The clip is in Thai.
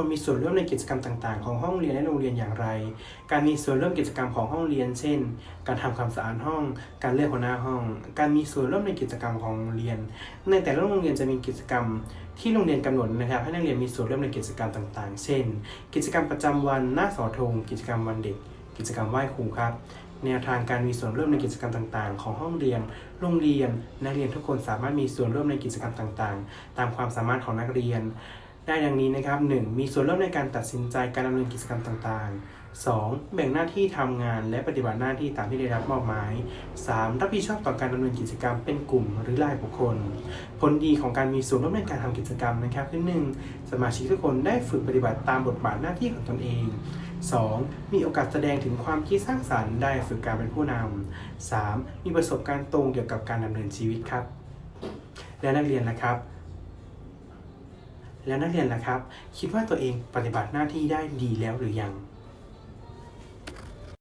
คนมีส่วนร่วมในกิจกรรมต่างๆ ของห้องเรียนและโรงเรียนอย่างไร การมีส่วนร่วมกิจกรรมของห้องเรียน เช่น การทำความสะอาดห้อง การเลือกหัวหน้าห้อง การมีส่วนร่วมในกิจกรรมของโรงเรียน ในแต่ละโรงเรียนจะมีกิจกรรมที่โรงเรียนกำหนดนะครับ ให้นักเรียนมีส่วนร่วมในกิจกรรมต่างๆ เช่น กิจกรรมประจำวันหน้าสอธงกิจกรรมวันเด็ก กิจกรรมไหว้ครูครับแนวทางการมีส่วนร่วมในกิจกรรมต่างๆ ของห้องเรียน โรงเรียน นักเรียนทุกคนสามารถมีส่วนร่วมในกิจกรรมต่างๆ ตามความสามารถของนักเรียน ได้ดังนี้นะครับ 1. มีส่วนร่วมในการตัดสินใจการดำเนินกิจกรรมต่างๆ 2. แบ่งหน้าที่ทำงานและปฏิบัติหน้าที่ตามที่ได้รับมอบหมาย 3. รับผิดชอบต่อการดำเนินกิจกรรมเป็นกลุ่มหรือรายบุคคล ผลดีของการมีส่วนร่วมในการทำกิจกรรมนะครับคือ 1. สมาชิกทุกคนได้ฝึกปฏิบัติตามบทบาทหน้าที่ของตนเอง 2. มีโอกาสแสดงถึงความคิดสร้างสรรค์ได้ฝึกการเป็นผู้นำ 3. มีประสบการณ์ตรงเกี่ยวกับการดำเนินชีวิตครับ และนักเรียนนะครับ แล้วนักเรียนล่ะครับ คิดว่าตัวเองปฏิบัติหน้าที่ได้ดีแล้วหรือยัง